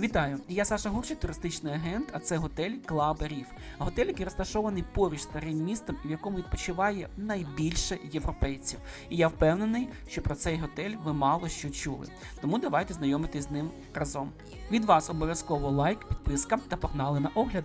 Вітаю! Я Саша Гурчик, туристичний агент, а це готель Клаб Ріф. Готель, який розташований поруч старим містом в якому відпочиває найбільше європейців. І я впевнений, що про цей готель ви мало що чули. Тому давайте знайомитись з ним разом. Від вас обов'язково лайк, підписка та погнали на огляд.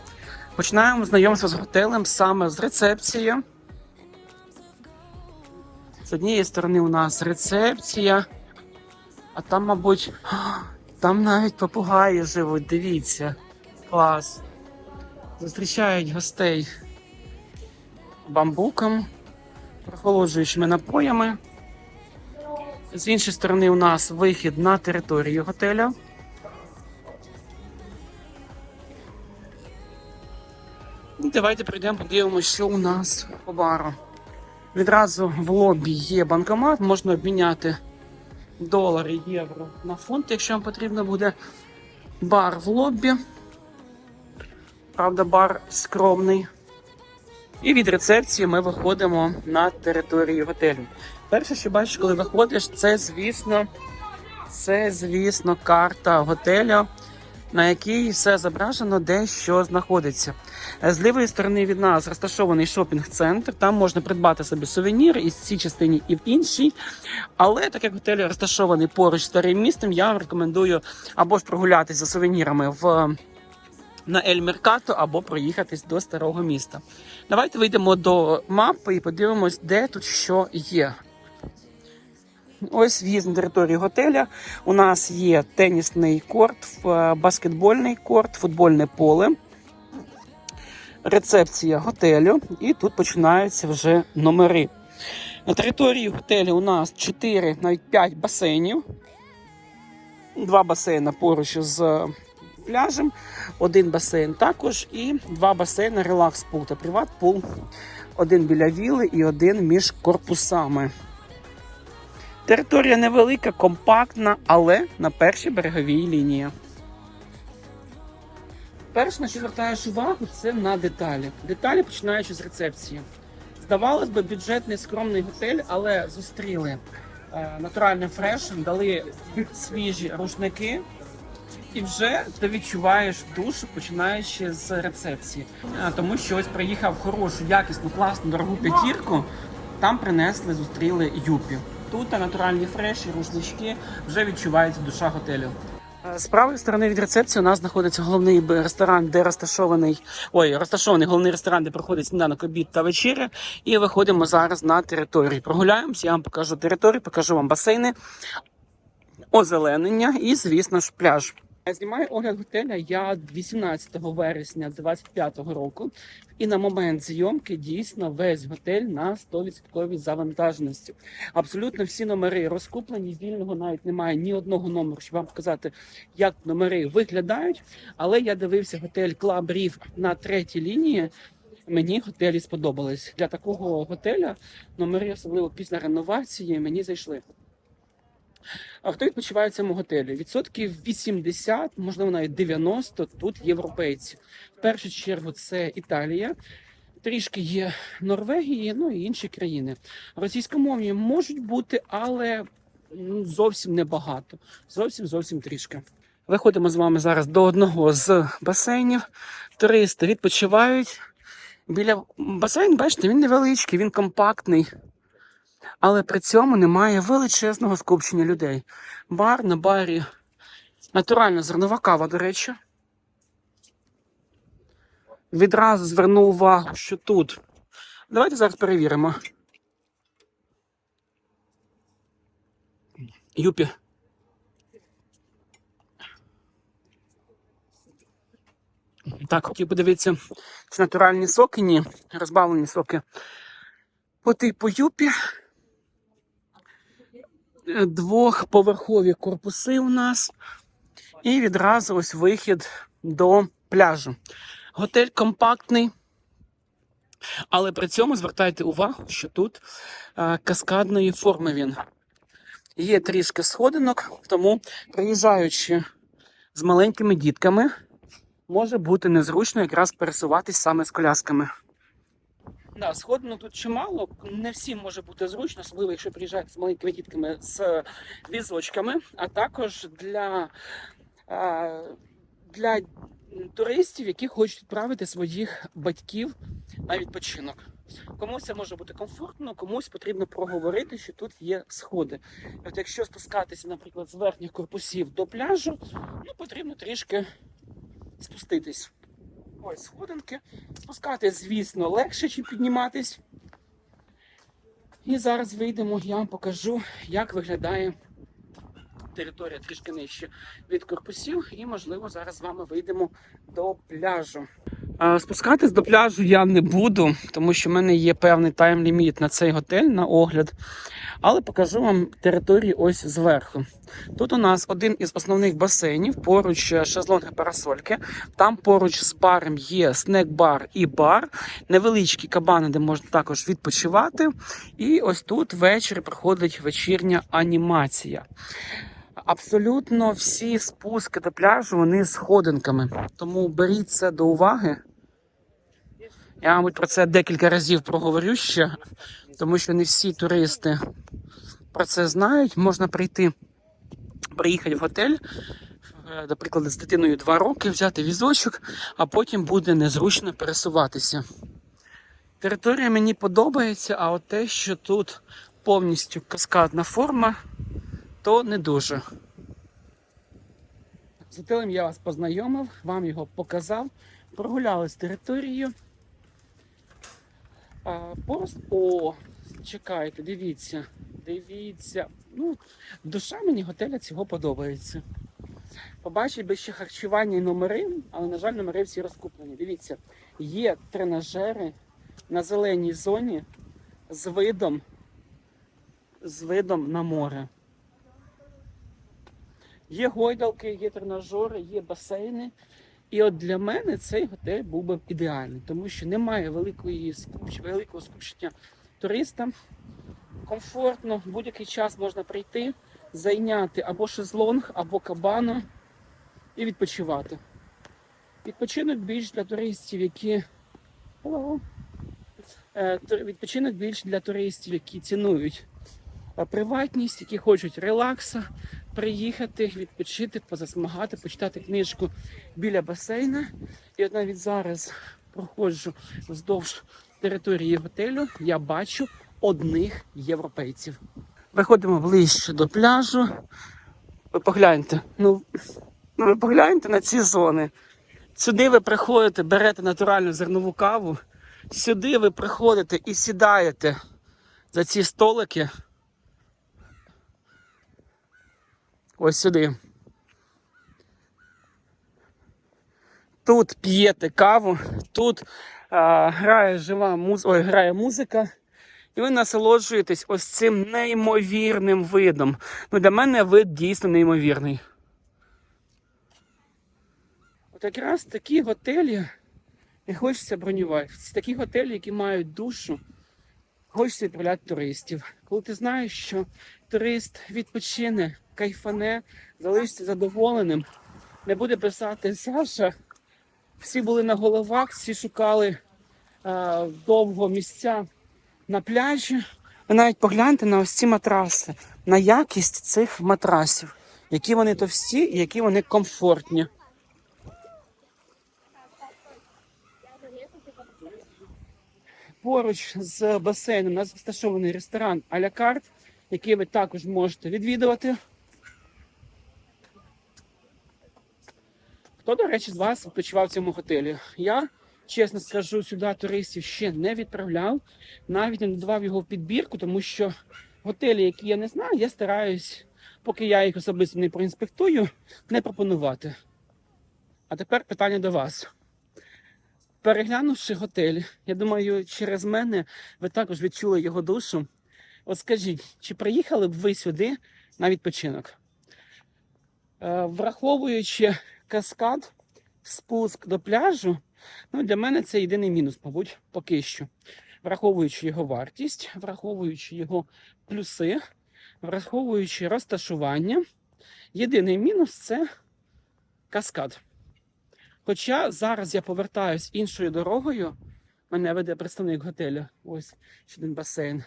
Починаємо знайомство з готелем саме з рецепції. З однієї сторони у нас рецепція, а там, мабуть, там навіть попугаї живуть, дивіться. Клас. Зустрічають гостей бамбуком, прохолоджуючими напоями. З іншої сторони, у нас вихід на територію готеля. Давайте прийдемо, подивимося, що у нас по бару. Відразу в лобі є банкомат, можна обміняти долари, євро на фунт, якщо вам потрібно буде. Бар в лобі. Правда, бар скромний. І від рецепції ми виходимо на територію готелю. Перше, що бачиш, коли виходиш, це, звісно, це, звісно, карта готеля, на якій все зображено, де що знаходиться. З лівої сторони від нас розташований шопінг-центр. Там можна придбати собі сувенір і в цій частині, і в іншій. Але так як готель розташований поруч з старим містом, я рекомендую або ж прогулятися сувенірами в. На Ель Меркато або проїхатись до старого міста. Давайте вийдемо до мапи і подивимось, де тут що є. Ось в'їзд на територію готеля. У нас є тенісний корт, е, баскетбольний корт, футбольне поле, рецепція готелю, і тут починаються вже номери. На території готелю у нас 4, навіть 5 басейнів. Два басейни поруч з пляжем, один басейн також, і два басейни релакс-пул та приват-пул. Один біля віли і один між корпусами. Територія невелика, компактна, але на першій береговій лінії. Перше, на що звертаєш увагу, це на деталі. Деталі починаючи з рецепції. Здавалось би, бюджетний скромний готель, але зустріли е, натуральним фрешем, дали свіжі рушники, і вже ти відчуваєш душу, починаючи з рецепції. Тому що ось приїхав хорошу, якісну, класну, дорогу п'ятірку. Там принесли, зустріли юпі. Тут натуральні фреші, рушнички, вже відчувається душа готелю. Е, З правої сторони від рецепції у нас знаходиться головний ресторан, де розташований ой, розташований головний ресторан, де проходить сніданок, обід та вечеря. І виходимо зараз на територію. Прогуляємося, я вам покажу територію, покажу вам басейни, озеленення і, звісно ж, пляж. Знімаю огляд готеля я 18 вересня 2025 року, і на момент зйомки дійсно весь готель на 100% завантаженості. Абсолютно всі номери розкуплені. Вільного навіть немає ні одного номеру, щоб вам показати, як номери виглядають. Але я дивився готель Club Reef на третій лінії. Мені готелі сподобались. Для такого готеля номери, особливо після реновації, мені зайшли. А хто відпочиває в цьому готелі? Відсотків 80, можливо, навіть 90 тут європейці. В першу чергу це Італія, трішки є Норвегії, ну і інші країни. Російськомовні можуть бути, але ну, зовсім небагато. Зовсім зовсім трішки. Виходимо з вами зараз до одного з басейнів. Туристи відпочивають. Біля басейн, бачите, він невеличкий, він компактний. Але при цьому немає величезного скупчення людей. Бар на барі. Натуральна зернова кава, до речі. Відразу зверну увагу, що тут. Давайте зараз перевіримо. Юпі. Так, хотів подивитися, чи натуральні соки, ні, розбавлені соки по типу юпі. Двохповерхові корпуси у нас. І відразу ось вихід до пляжу. Готель компактний, але при цьому звертайте увагу, що тут е, каскадної форми він. Є трішки сходинок, тому приїжджаючи з маленькими дітками, може бути незручно якраз пересуватись саме з колясками. Да, сходинок тут чимало. Не всім може бути зручно, особливо якщо приїжджають з маленькими дітками з візочками, а також для, е, для туристів, які хочуть відправити своїх батьків на відпочинок. Комусь це може бути комфортно, комусь потрібно проговорити, що тут є сходи. От якщо спускатися, наприклад, з верхніх корпусів до пляжу, ну потрібно трішки спуститись. Ось сходинки. Спускати, звісно, легше, ніж підніматись. І зараз вийдемо, я вам покажу, як виглядає територія трішки нижче від корпусів, і, можливо, зараз з вами вийдемо до пляжу. А, Спускатись до пляжу я не буду, тому що в мене є певний тайм-ліміт на цей готель на огляд. Але покажу вам територію ось зверху. Тут у нас один із основних басейнів, поруч е, шезлонги парасольки. Там поруч з баром є снек-бар і бар, невеличкі кабани, де можна також відпочивати. І ось тут ввечері проходить вечірня анімація. Абсолютно всі спуски до пляжу вони сходинками. Тому беріть це до уваги. Я, мабуть, про це декілька разів проговорю ще, тому що не всі туристи про це знають. Можна прийти, приїхати в готель, е, наприклад, з дитиною 2 роки, взяти візочок, а потім буде незручно пересуватися. Територія мені подобається, а от те, що тут повністю каскадна форма, то не дуже. З готелем я вас познайомив, вам його показав, прогулялись територією. Поруч, о, чекайте, дивіться, дивіться. Ну, душа мені готеля цього подобається. Побачить би ще харчування і номери, але, на жаль, номери всі розкуплені. Дивіться, є тренажери на зеленій зоні з видом, з видом на море. Є гойдалки, є тренажери, є басейни. І от для мене цей готель був би ідеальний, тому що немає великої скуч... великого скупчення туристам. Комфортно, в будь-який час можна прийти, зайняти або шезлонг, або кабану і відпочивати. Відпочинок більш для туристів, які. Е, Відпочинок більш для туристів, які цінують е, приватність, які хочуть релакса, приїхати, відпочити, позасмагати, почитати книжку біля басейна. І от навіть зараз проходжу вздовж території готелю, я бачу одних європейців. Виходимо ближче до пляжу. Ви погляньте, ну, ну ви погляньте на ці зони. Сюди ви приходите, берете натуральну зернову каву. Сюди ви приходите і сідаєте за ці столики. Ось сюди. Тут п'єте каву, тут а, грає жива муз... Ой, грає музика, і ви насолоджуєтесь ось цим неймовірним видом. Ну, для мене вид дійсно неймовірний. От якраз такі готелі і хочеться бронювати. Такі готелі, які мають душу, хочеться відправляти туристів. Коли ти знаєш, що турист відпочине, кайфане, залишиться задоволеним, не буде писати Саша. Всі були на головах, всі шукали е, довго місця на пляжі. Ви навіть погляньте на ось ці матраси, на якість цих матрасів, які вони товсті і які вони комфортні. Поруч з басейном у нас розташований ресторан а-ля який ви також можете відвідувати. Хто, до речі, з вас відпочивав в цьому готелі? Я, чесно скажу, сюди туристів ще не відправляв, навіть не додавав його в підбірку, тому що готелі, які я не знаю, я стараюсь, поки я їх особисто не проінспектую, не пропонувати. А тепер питання до вас. Переглянувши готель, я думаю, через мене ви також відчули його душу. От скажіть, чи приїхали б ви сюди на відпочинок. Е, Враховуючи каскад, спуск до пляжу, ну, для мене це єдиний мінус, мабуть, поки що. Враховуючи його вартість, враховуючи його плюси, враховуючи розташування, єдиний мінус це каскад. Хоча зараз я повертаюсь іншою дорогою, мене веде представник готелю, ось ще один басейн.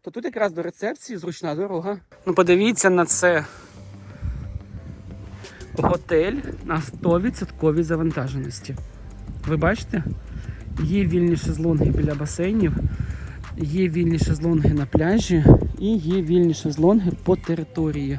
То тут якраз до рецепції зручна дорога. Ну подивіться на це. Готель на 100% завантаженості. Ви бачите? Є вільні шезлонги біля басейнів, є вільні шезлонги на пляжі і є вільні шезлонги по території.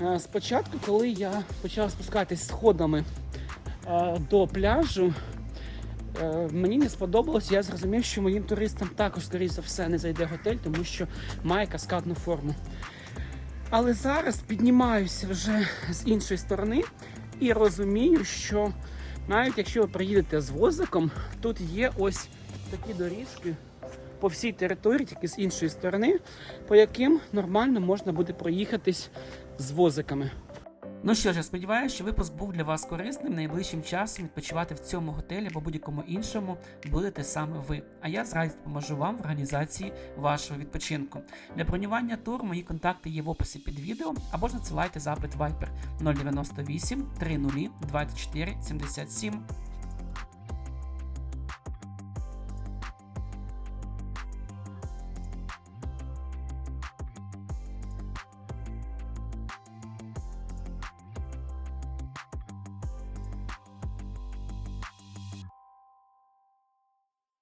Е, Спочатку, коли я почав спускатись сходами е, до пляжу, е, мені не сподобалось, я зрозумів, що моїм туристам також, скоріше за все, не зайде готель, тому що має каскадну форму. Але зараз піднімаюся вже з іншої сторони і розумію, що навіть якщо ви приїдете з возиком, тут є ось такі доріжки по всій території, тільки з іншої сторони, по яким нормально можна буде проїхатись з возиками. Ну що ж, я сподіваюся, що випуск був для вас корисним. Найближчим часом відпочивати в цьому готелі або будь-якому іншому будете саме ви. А я з радістю допоможу вам в організації вашого відпочинку. Для бронювання туру мої контакти є в описі під відео або ж надсилайте запит Viber 098 30 24 77